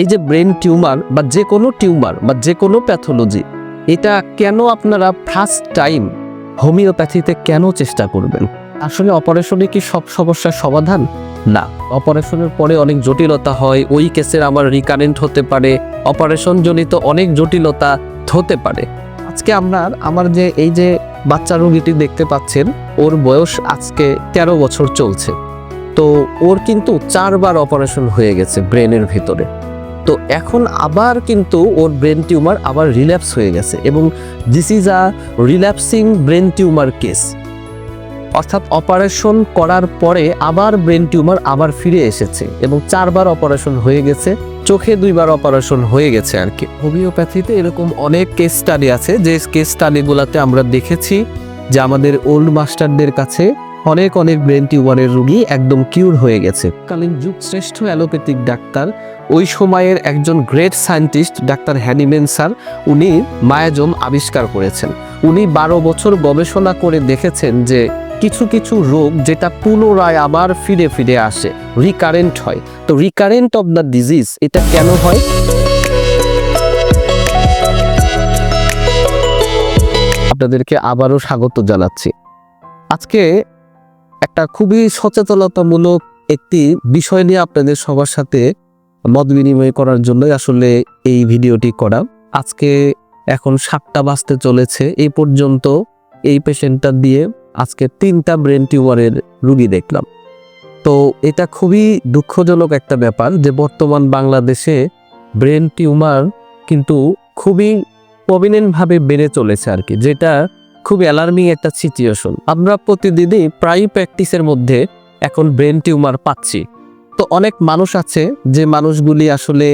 এই যে brain tumour বা যে কোনো টিউমার বা যে কোনো প্যাথোলজি, এটা কেন আপনারা ফার্স্ট টাইম হোমিওপ্যাথিতে কেন চেষ্টা করবেন? আসলে অপারেশনে কি সব সমস্যার সমাধান? না। অপারেশনের পরে অনেক জটিলতা হয়, ওই কেসের আবার রিকারেন্ট হতে পারে অপারেশন জনিত অনেক জটিলতা হতে পারে। আজকে আমরা, আমার যে, এই যে বাচ্চা রোগীটি দেখতে পাচ্ছেন, ওর বয়স আজকে তেরো বছর চলছে। তো ওর কিন্তু চারবার অপারেশন হয়ে গেছে ব্রেনের ভিতরে। তো এখন আবার কিন্তু ওর ব্রেন টিউমার আবার রিল্যাপস হয়ে গেছে এবং this is a relapsing brain tumour case অর্থাৎ অপারেশন করার পরে আবার ব্রেন টিউমার আবার ফিরে এসেছে এবং চারবার অপারেশন হয়ে গেছে, চোখে দুইবার অপারেশন হয়ে গেছে আর কি। হোমিওপ্যাথিতে এরকম অনেক কেস স্টাডি আছে, যে কেস স্টাডিগুলোতে আমরা দেখেছি যে আমাদের ওল্ড মাস্টারদের কাছে অনেক অনেক ব্রেন টিউমারের রোগী একদম কিউর হয়ে গেছে। কালীন যুগ শ্রেষ্ঠ অ্যালোপ্যাথিক ডাক্তার। ওই সময়ের একজন great scientist doctor Hahnemann sir উনি মায়াজম আবিষ্কার করেছেন। উনি বারো বছর গবেষণা করে দেখেছেন যে কিছু কিছু রোগ যেটা পুনরায় আবার ফিরে ফিরে আসে রিকারেন্ট হয়। তো রিকারেন্ট অফ দ্য ডিজিজ এটা কেন হয়? আপনাদেরকে আবারও স্বাগত জানাচ্ছি। আজকে একটা খুবই সচেতনতামূলক একটি বিষয় নিয়ে আপনাদের সবার সাথে মত বিনিময় করার জন্যই আসলে এই ভিডিওটি করা। আজকে এখন সাতটা বাজতে চলেছে, এই পর্যন্ত এই পেশেন্টটা দিয়ে আজকে তিনটা ব্রেন টিউমারের রুগী দেখলাম। তো এটা খুবই দুঃখজনক একটা ব্যাপার যে বর্তমান বাংলাদেশে ব্রেন টিউমার কিন্তু খুবই প্রমিনেন্টভাবে বেড়ে চলেছে আর কি, যেটা খুব অ্যালার্মিং একটা সিচুয়েশন আমরা প্রতিদিনই প্রায় প্র্যাকটিসের মধ্যে এখন ব্রেন টিউমার পাচ্ছি। তো অনেক মানুষ আছে যে মানুষগুলি আসলে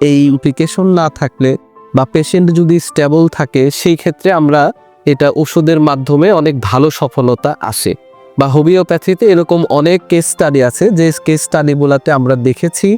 এই ইমপ্লিকেশন না থাকলে বা পেশেন্ট যদি স্টেবল থাকে, সেই ক্ষেত্রে আমরা এটা ওষুধের মাধ্যমে অনেক ভালো সফলতা আসে। বা হোমিওপ্যাথিতে এরকম অনেক কেস স্টাডি আছে, যে কেস স্টাডিগুলোতে আমরা দেখেছি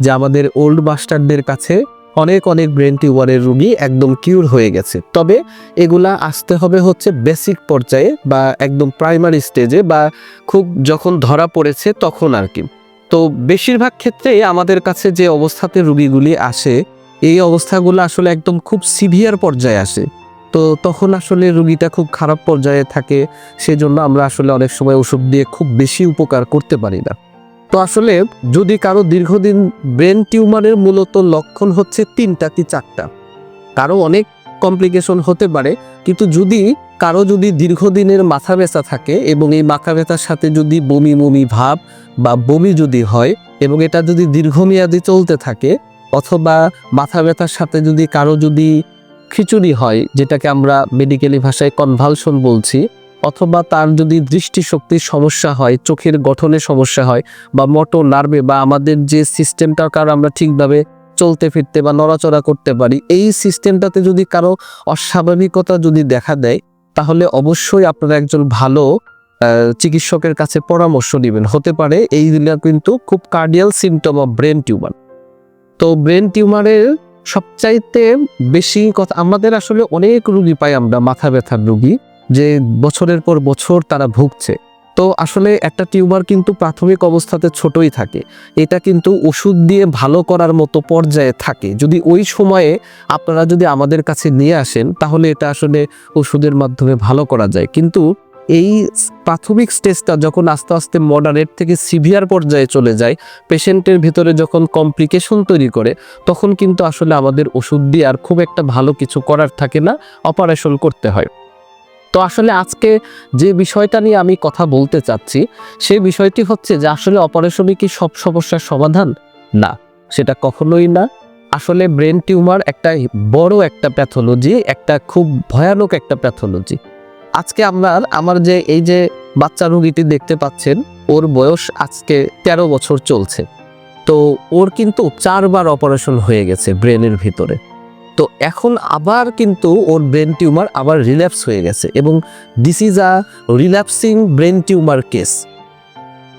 যে আমাদের ওল্ড মাস্টারদের কাছে অনেক অনেক ব্রেন টিউমারের রুগী একদম কিউর হয়ে গেছে। তবে এগুলা আসতে হবে হচ্ছে বেসিক পর্যায়ে বা একদম প্রাইমারি স্টেজে বা খুব যখন ধরা পড়েছে তখন আর কি। তো বেশিরভাগ ক্ষেত্রে আমাদের কাছে যে অবস্থাতে রুগীগুলি আসে, এই অবস্থাগুলো আসলে একদম খুব সিভিয়ার পর্যায়ে আসে। তো তখন আসলে রুগীটা খুব খারাপ পর্যায়ে থাকে, সেজন্য আমরা আসলে অনেক সময় ওষুধ দিয়ে খুব বেশি উপকার করতে পারি না। তো আসলে যদি কারও দীর্ঘদিন ব্রেন টিউমারের মূলত লক্ষণ হচ্ছে তিনটা কি চারটা কারও অনেক কমপ্লিকেশন হতে পারে। কিন্তু যদি কারও যদি দীর্ঘদিনের মাথা ব্যথা থাকে এবং এই মাথা ব্যথার সাথে যদি বমি বমি ভাব বা বমি যদি হয় এবং এটা যদি দীর্ঘমেয়াদী চলতে থাকে অথবা মাথা ব্যথার সাথে যদি কারও যদি খিচুড়ি হয়, যেটাকে আমরা মেডিকেলি ভাষায় কনভালশন বলছি অথবা তার যদি দৃষ্টিশক্তির সমস্যা হয়, চোখের গঠনে সমস্যা হয় বা মোটো নার্ভে বা আমাদের যে সিস্টেমটার কারণ আমরা ঠিকভাবে চলতে ফিরতে বা নড়াচড়া করতে পারি, এই সিস্টেমটাতে যদি কারও অস্বাভাবিকতা যদি দেখা দেয়, তাহলে অবশ্যই আপনারা একজন ভালো চিকিৎসকের কাছে পরামর্শ নেবেন হতে পারে এইগুলা কিন্তু খুব cardinal symptom of brain tumour তো ব্রেন টিউমারের সবচাইতে বেশি কথা, আমাদের আসলে অনেক রুগী পাই আমরা, মাথা ব্যথার রুগী। যে বছরের পর বছর তারা ভুগছে। তো আসলে একটা টিউমার কিন্তু প্রাথমিক অবস্থাতে ছোটই থাকে। এটা কিন্তু ওষুধ দিয়ে ভালো করার মতো পর্যায়ে থাকে। যদি ওই সময়ে আপনারা যদি আমাদের কাছে নিয়ে আসেন, তাহলে এটা আসলে ওষুধের মাধ্যমে ভালো করা যায়। কিন্তু এই প্রাথমিক স্টেজটা যখন আস্তে আস্তে মডারেট থেকে সিভিয়ার পর্যায়ে চলে যায়, পেশেন্টের ভিতরে যখন কমপ্লিকেশন তৈরি করে, তখন কিন্তু আসলে আমাদের ওষুধ দিয়ে আর খুব একটা ভালো কিছু করার থাকে না অপারেশন করতে হয়। তো আসলে আজকে যে বিষয়টা নিয়ে আমি কথা বলতে চাচ্ছি সেই বিষয়টি হচ্ছে যে আসলে অপারেশনই কি সব সমস্যার সমাধান? না, সেটা কখনোই না। আসলে ব্রেন টিউমার একটা বড় একটা প্যাথোলজি একটা খুব ভয়ানক একটা প্যাথোলজি আজকে আমরা, আমার যে, এই যে বাচ্চা রোগীটি দেখতে পাচ্ছেন, ওর বয়স আজকে তেরো বছর চলছে। তো ওর কিন্তু চারবার অপারেশন হয়ে গেছে ব্রেনের ভিতরে। তো এখন আবার কিন্তু ওর ব্রেন টিউমার আবার রিল্যাপস হয়ে গেছে এবং this is a relapsing brain tumour case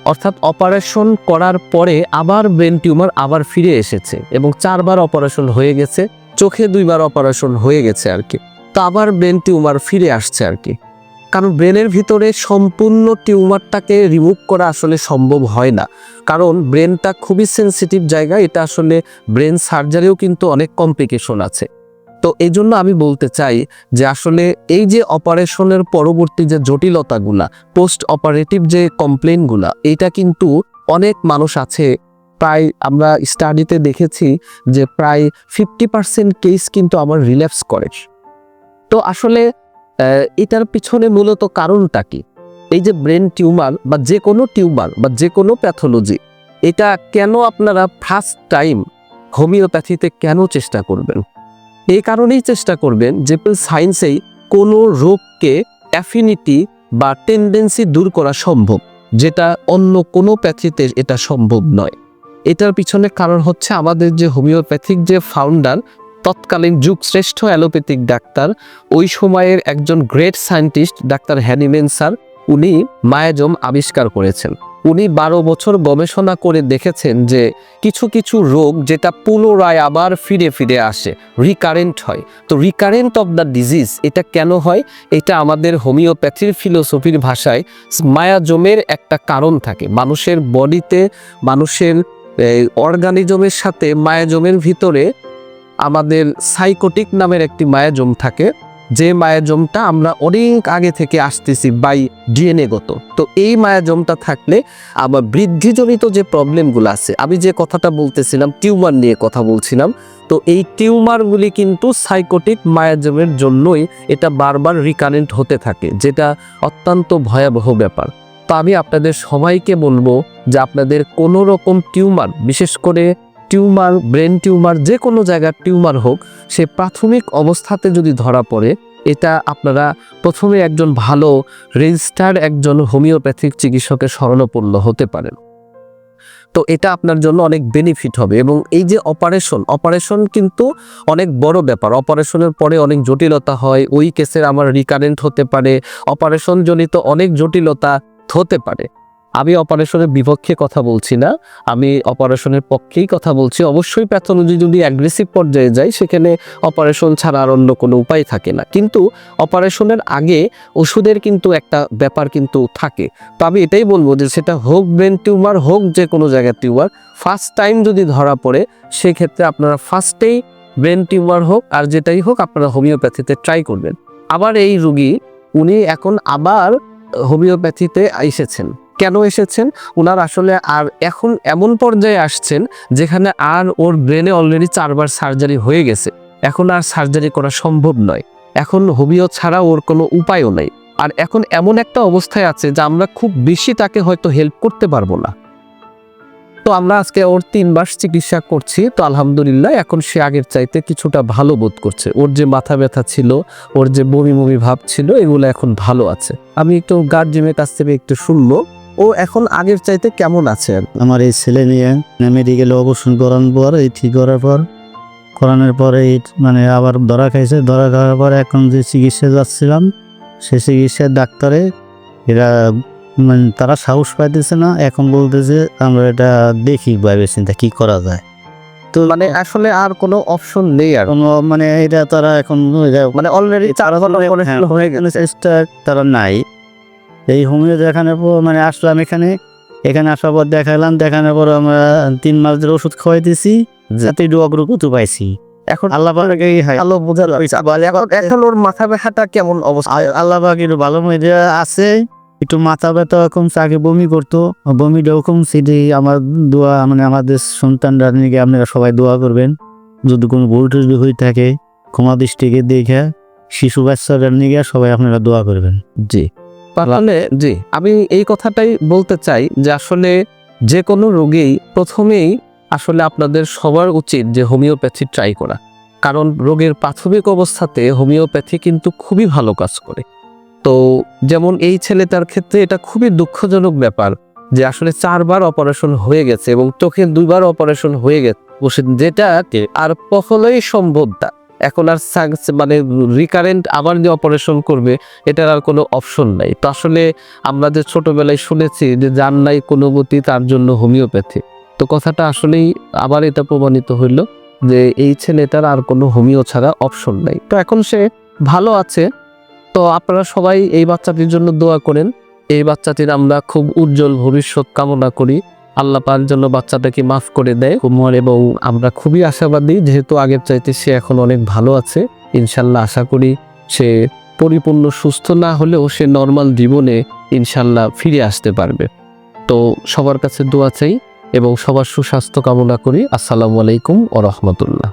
অর্থাৎ অপারেশন করার পরে আবার ব্রেন টিউমার আবার ফিরে এসেছে এবং চারবার অপারেশন হয়ে গেছে, চোখে দুইবার অপারেশন হয়ে গেছে আর কি। তো আবার ব্রেন টিউমার ফিরে আসছে আর কি। কারণ ব্রেনের ভিতরে সম্পূর্ণ টিউমারটাকে রিমুভ করা আসলে সম্ভব হয় না। কারণ ব্রেনটা খুবই সেনসিটিভ জায়গা, এটা আসলে ব্রেন সার্জারিও কিন্তু অনেক কমপ্লিকেশন আছে। তো এই জন্য আমি বলতে চাই যে আসলে এই যে অপারেশনের পরবর্তী যে জটিলতাগুলা পোস্ট অপারেটিভ যে কমপ্লেনগুলা এটা কিন্তু অনেক মানুষ আছে, প্রায় আমরা স্টাডিতে দেখেছি যে প্রায় ফিফটি পার্সেন্ট কেস কিন্তু আমার রিল্যাপস করে। তো আসলে এটার পিছনে মূলত কারণটা কি? এই যে ব্রেন টিউমার বা যে কোনো টিউমার বা যে কোনো প্যাথোলজি, এটা কেন আপনারা ফার্স্ট টাইম হোমিওপ্যাথিতে কেন চেষ্টা করবেন? এই কারণেই চেষ্টা করবেন যে সায়েন্সেই কোনো রোগকে অ্যাফিনিটি বা টেন্ডেন্সি দূর করা সম্ভব, যেটা অন্য কোনো প্যাথিতে এটা সম্ভব নয়। এটার পিছনে কারণ হচ্ছে আমাদের যে হোমিওপ্যাথিক যে ফাউন্ডার তৎকালীন যুগ শ্রেষ্ঠ অ্যালোপ্যাথিক ডাক্তার। ওই সময়ের একজন great scientist, doctor Hahnemann sir, উনি মায়াজম আবিষ্কার করেছেন। উনি বারো বছর গবেষণা করে দেখেছেন যে কিছু কিছু রোগ যেটা পুনরায় আবার ফিরে ফিরে আসে রিকারেন্ট হয়। তো রিকারেন্ট অফ দ্য ডিজিজ এটা কেন হয়? এটা আমাদের হোমিওপ্যাথির ফিলোসফির ভাষায় মায়াজমের একটা কারণ থাকে। মানুষের বডিতে, মানুষের অর্গানিজমের সাথে মায়াজমের ভিতরে আমাদের সাইকোটিক নামের একটি মায়াজম থাকে। যে মায়াজমটা আমরা অনেক আগে থেকে আসতেছি বাই ডিএনএ গত। তো এই মায়াজমটা থাকলে আমার বৃদ্ধিজনিত যে প্রবলেমগুলো আছে, আমি যে কথাটা বলতেছিলাম, টিউমার নিয়ে কথা বলছিলাম, তো এই টিউমারগুলি কিন্তু সাইকোটিক মায়াজমের জন্যই এটা বারবার রিকারেন্ট হতে থাকে, যেটা অত্যন্ত ভয়াবহ ব্যাপার। তো আমি আপনাদের সবাইকে বলব যে আপনাদের কোনো রকম টিউমার, বিশেষ করে টিউমার, ব্রেন টিউমার, যে কোনো জায়গার টিউমার হোক, সে প্রাথমিক অবস্থাতে যদি ধরা পড়ে, এটা আপনারা প্রথমে একজন ভালো রেজিস্টার্ড একজন হোমিওপ্যাথিক চিকিৎসকের শরণাপন্ন হতে পারেন। তো এটা আপনার জন্য অনেক বেনিফিট হবে এবং এই যে অপারেশন অপারেশন কিন্তু অনেক বড় ব্যাপার। অপারেশনের পরে অনেক জটিলতা হয়, ওই কেসের আমার রিকারেন্ট হতে পারে অপারেশন জনিত অনেক জটিলতা হতে পারে। আমি অপারেশনের বিপক্ষে কথা বলছি না, আমি অপারেশনের পক্ষেই কথা বলছি। অবশ্যই প্যাথোলজি যদি অ্যাগ্রেসিভ পর্যায়ে যায়, সেখানে অপারেশন ছাড়া আর অন্য কোনো উপায় থাকে না। কিন্তু অপারেশনের আগে ওষুধের কিন্তু একটা ব্যাপার কিন্তু থাকে। তো আমি এটাই বলব যে সেটা হোক ব্রেন টিউমার হোক যে কোনো জায়গার টিউমার ফার্স্ট টাইম যদি ধরা পড়ে, সেক্ষেত্রে আপনারা ফার্স্টেই ব্রেন টিউমার হোক আর যেটাই হোক, আপনারা হোমিওপ্যাথিতে ট্রাই করবেন। আবার এই রুগী, উনি এখন আবার হোমিওপ্যাথিতে এসেছেন। কেন এসেছেন? ওনার আসলে আর এখন এমন পর্যায়ে আসছেন যেখানে আর ওর ব্রেনে অলরেডি চারবার সার্জারি হয়ে গেছে। এখন আর সার্জারি করা সম্ভব নয়। এখন হোমিও ছাড়া ওর কোনো উপায়ও নেই। আর এখন এমন একটা অবস্থায় আছে যে আমরা খুব বেশি তাকে হয়তো হেল্প করতে পারব না। তো আমরা আজকে ওর তিন মাস চিকিৎসা করছি। তো আলহামদুলিল্লাহ এখন সে আগের চাইতে কিছুটা ভালো বোধ করছে। ওর যে মাথা ব্যথা ছিল, ওর যে বমি বমি ভাব ছিল, এগুলো এখন ভালো আছে। আমি একটু গার্জিয়ানের কাছ থেকে একটু শুনব। ও এখন আগের চাইতে কেমন আছে? আমার এই ছেলে নিয়ে মেডিকেলে অবসর করানোর পর এই ঠিক করার পর করানোর পরে মানে আবার ধরা খাইছে। ধরা খাওয়ার পর এখন যে চিকিৎসা যাচ্ছিলাম সে চিকিৎসার ডাক্তারে এরা মানে তারা সাহস পাইতেছে না। এখন বলতেছে আমরা এটা দেখি ভাবে চিন্তা কী করা যায়? তো মানে আসলে আর কোনো অপশন নেই আর? কোনো মানে এটা তারা এখন মানে অলরেডি ঘণ্টা হ্যাঁ, হয়ে গেছে। তারা নাই। এই হোমিও দেখানোর পর মানে আসলাম এখানে। এখানে আসার পর দেখালাম দেখানোর পর আমরা তিন মাস ধরে ওষুধ খাওয়াই খাওয়াইতেছি যাতে একটু অগ্রগতি পাইছি। এখন আল্লাহ হাই- বোঝা এখন এখন ওর মাথা ব্যথাটা কেমন অবস্থা? আল্লাহ একটু ভালো মধ্যে আছে একটু মাথা ব্যথা কমছে আগে বমি করতো। বমিটাও কমছে এটাই আমার দোয়া মানে আমাদের সন্তানরা নিয়ে আপনারা সবাই দোয়া করবেন। যদি কোনো ভুল টুল হয়ে থাকে ক্ষমা দৃষ্টিকে দেখে শিশু বাচ্চারা নিয়ে সবাই আপনারা দোয়া করবেন। জি। তাহলে জি। আমি এই কথাটাই বলতে চাই যে আসলে যে কোনো রোগেই প্রথমেই আসলে আপনাদের সবার উচিত যে হোমিওপ্যাথি ট্রাই করা। কারণ রোগের প্রাথমিক অবস্থাতে হোমিওপ্যাথি কিন্তু খুবই ভালো কাজ করে। তো যেমন এই ছেলেটার ক্ষেত্রে এটা খুবই দুঃখজনক ব্যাপার যে আসলে চারবার অপারেশন হয়ে গেছে এবং চোখে দুইবার অপারেশন হয়ে গেছে। বসে যেটা আর কখনোই সম্ভব না। এখন আর মানে রিকারেন্ট আবার যে অপারেশন করবে, এটার আর কোনো অপশন নাই। তো আসলে আমরা যে ছোটোবেলায় শুনেছি যে যার নাই কোনো গতি তার জন্য হোমিওপ্যাথি তো কথাটা আসলেই আবার এটা প্রমাণিত হইল যে এই ছেলেটার আর কোনো হোমিও ছাড়া অপশন নাই। তো এখন সে ভালো আছে। তো আপনারা সবাই এই বাচ্চাটির জন্য দোয়া করেন। এই বাচ্চাটির আমরা খুব উজ্জ্বল ভবিষ্যৎ কামনা করি। আল্লাহ পাক জন্য বাচ্চাটাকে মাফ করে দেয়। কুমর এবং আমরা খুবই আশাবাদী, যেহেতু আগের চাইতে সে এখন অনেক ভালো আছে। ইনশাল্লাহ আশা করি সে পরিপূর্ণ সুস্থ না হলেও সে নর্মাল জীবনে ইনশাল্লাহ ফিরে আসতে পারবে। তো সবার কাছে দোয়া চাই এবং সবার সুস্বাস্থ্য কামনা করি। আসসালামু আলাইকুম ও রহমতুল্লাহ।